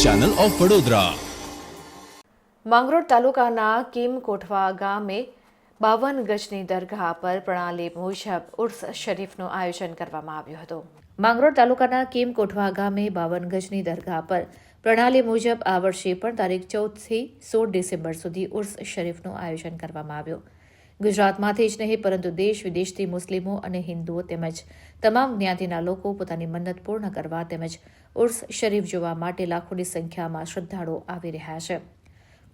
Channel of Vadodara. Mangrol તાલુકાના કિમ કોઠવા ગામે બાવન ગજની દરગાહ પર પ્રણાલી મુજબ ઉર્સ શરીફનું આયોજન કરવામાં આવ્યું હતું. માંગરોળ તાલુકાના કિમ કોઠવા ગામે બાવન ગજની દરગાહ પર પ્રણાલી મુજબ આ વર્ષે પણ તારીખ ચૌદથી સોળ ડિસેમ્બર સુધી ઉર્સ શરીફનું આયોજન કરવામાં આવ્યું. ગુજરાતમાંથી જ નહીં, પરંતુ દેશ વિદેશથી મુસ્લિમો અને હિન્દુઓ તેમજ તમામ જ્ઞાતિના લોકો પોતાની મન્નત પૂર્ણ કરવા તેમજ ઉર્સ શરીફ જોવા માટે લાખોની સંખ્યામાં શ્રદ્ધાળુઓ આવી રહ્યા છે.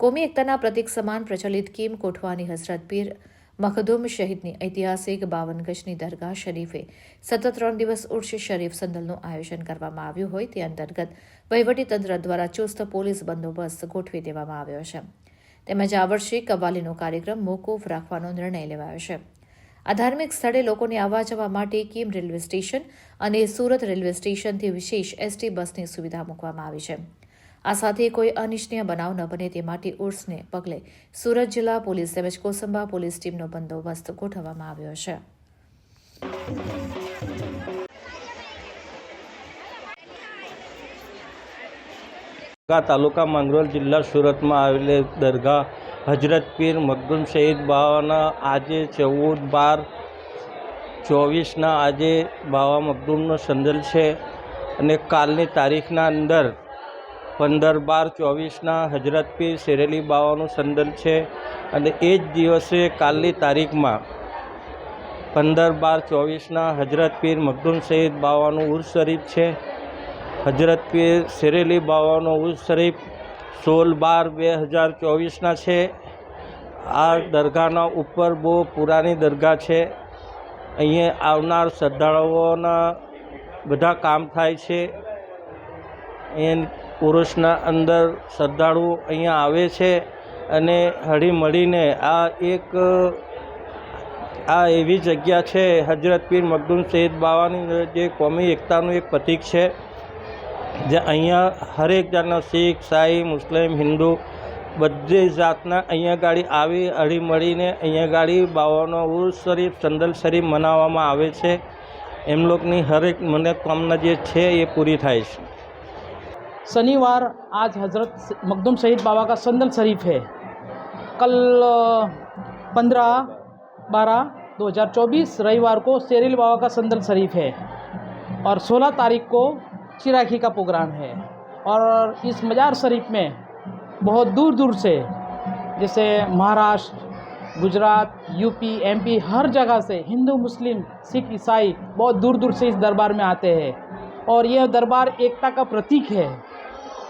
કોમી એકતાના પ્રતીક સમાન પ્રચલિત કીમ કોઠવાની હઝરત પીર મખદુમ શહીદની ઐતિહાસિક બાવન ગજની દરગાહ શરીફે સતત ત્રણ દિવસ ઉર્ષ શરીફ સંદલનું આયોજન કરવામાં આવ્યું હોય તે અંતર્ગત વહીવટીતંત્ર દ્વારા ચુસ્ત પોલીસ બંદોબસ્ત ગોઠવી દેવામાં આવ્યો છે. તેમજ આ વર્ષે કવાલીનો કાર્યક્રમ મોકૂફ રાખવાનો નિર્ણય લેવાયો છે. આ ધાર્મિક સ્થળે લોકોને આવવા જવા માટે કીમ રેલવે સ્ટેશન અને સુરત રેલવે સ્ટેશનથી વિશેષ એસટી બસની સુવિધા મૂકવામાં આવી છે. આ સાથે કોઈ અનિચ્છનીય બનાવ ન બને તે માટે ઉર્સને પગલે સુરત જિલ્લા પોલીસ તેમજ કોસંબા પોલીસ ટીમનો બંદોબસ્ત ગોઠવવામાં આવ્યો છે. તાલુકા મંગરોલ જિલ્લા સુરતમાં આવેલી દરગાહ હજરત પીર મકદુમ શહીદ બાવાના આજે ચૌદ બાર ચોવીસના આજે બાવા મકદુમનો સંદલ છે અને કાલની તારીખના અંદર પંદર બાર ચોવીસના હજરત પીર શેરેલી બાવાનું સંદલ છે અને એ જ દિવસે કાલની તારીખમાં પંદર બાર ચોવીસના હજરત પીર મખદુમ શહીદ બાવાનું ઉર્સ શરીફ છે. હજરત પીર શેરેલી બાવાનો ઉર્સ શરીફ સોળ બાર બે હજાર ચોવીસના છે. આ દરગાહના ઉપર બહુ પુરાની દરગાહ છે. અહીંયા આવનાર શ્રદ્ધાળુઓના બધા કામ થાય છે. એ પુરુષના અંદર શ્રદ્ધાળુ અહીંયા આવે છે અને હળી મળીને આ એક, આ એવી જગ્યા છે હજરત પીર મખદુમ સૈયદ બાવાની જે કોમી એકતાનું એક પ્રતીક છે. જે અહીંયા હરેક જાતના શીખ સાઈ મુસ્લિમ હિન્દુ બધી જાતના અહીંયા ગાડી આવી હળી મળીને અહીંયા ગાડી બાવાનો ઉર્સ શરીફ ચંદલ શરીફ મનાવવામાં આવે છે એમ લોકોની હરેક મનોકામના જે છે એ પૂરી થાય છે शनिवार आज हज़रत मखदूम शहीद बाबा का संदल शरीफ है कल पंद्रह बारह दो हज़ार चौबीस रविवार को शेरिल बाबा का संदल शरीफ है और सोलह तारीख को चिराखी का प्रोग्राम है। और इस मज़ार शरीफ में बहुत दूर दूर से, जैसे महाराष्ट्र, गुजरात, यूपी, एमपी, हर जगह से हिंदू, मुस्लिम, सिख, ईसाई बहुत दूर दूर से इस दरबार में आते हैं। और यह दरबार एकता का प्रतीक है।